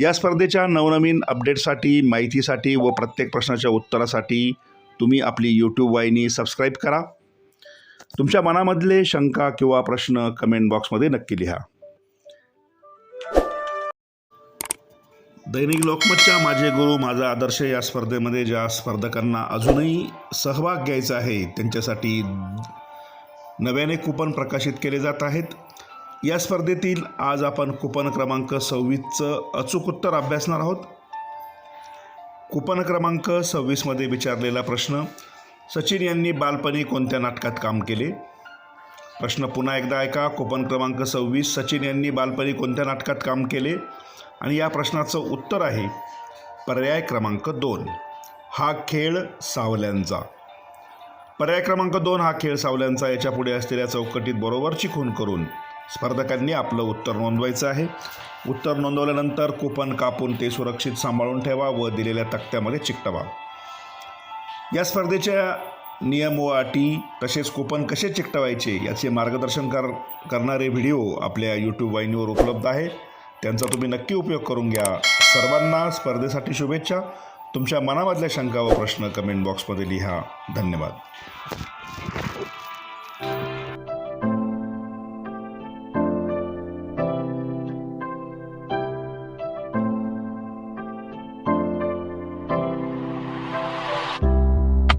या स्पर्धेच्या नवनवीन अपडेटसाठी माहितीसाठी व प्रत्येक प्रश्नाच्या उत्तरासाठी तुम्ही आपली यूट्यूब वाहिनी सबस्क्राईब करा. तुमच्या मनामधले शंका किंवा प्रश्न कमेंट बॉक्समध्ये नक्की लिहा. दैनिक लोकमतच्या माझे गुरु माझा आदर्श या स्पर्धेमध्ये ज्या स्पर्धकांना अजूनही सहभाग घ्यायचा आहे त्यांच्यासाठी नव्याने कुपन प्रकाशित केले जात आहेत. या स्पर्धेतील आज आपण कुपन क्रमांक सव्वीसचं अचूक उत्तर अभ्यासणार आहोत. कुपन क्रमांक सव्वीसमध्ये विचारलेला प्रश्न सचिन यांनी बालपणी कोणत्या नाटकात काम केले? प्रश्न पुन्हा एकदा ऐका. कुपन क्रमांक सव्वीस सचिन यांनी बालपणी कोणत्या नाटकात काम केले? आणि या प्रश्नाचं उत्तर आहे पर्याय क्रमांक दोन हा खेळ सावल्यांचा. पर्याय क्रमांक दोन हा खेळ सावल्यांचा. याच्यापुढे असलेल्या चौकटीत बरोबरची खून करून स्पर्धकांनी आपलं उत्तर नोंदवायचं आहे. उत्तर नोंदवल्यानंतर कुपन कापून ते सुरक्षित सांभाळून ठेवा व दिलेल्या तक्त्यामध्ये चिकटवा. या स्पर्धेच्या नियम व अटी तसेच कुपन कसे चिकटवायचे याचे मार्गदर्शन कर करणारे व्हिडिओ आपल्या यूट्यूब वाहिनीवर उपलब्ध आहे. त्यांचा तुम्ही नक्की उपयोग करून घ्या. सर्वांना स्पर्धेसाठी शुभेच्छा. तुमच्या मनामधल्या शंका व प्रश्न कमेंट बॉक्समध्ये लिहा. धन्यवाद.